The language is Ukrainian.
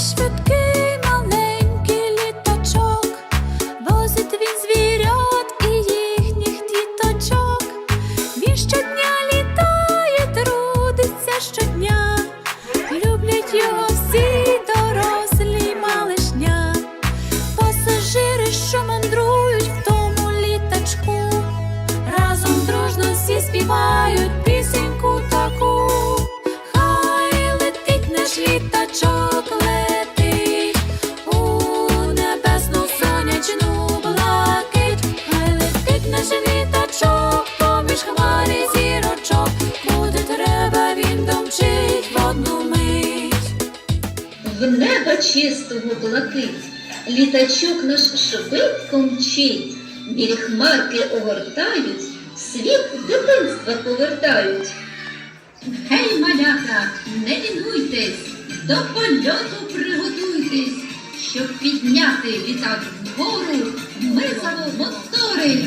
швидкий маленький літачок, возить він звірят і їхніх діточок. Він щодня літає, трудиться щодня. Люблять його всі дорослі малишня. Пасажири, що мандрують в тому літачку, разом дружно всі співають В неба чистого блакить, літачок наш швидко мчить, білі хмарки огортають, світ дитинства повертають. Гей, малята, не лінуйтесь, до польоту приготуйтесь, щоб підняти літак вгору, ми мотори.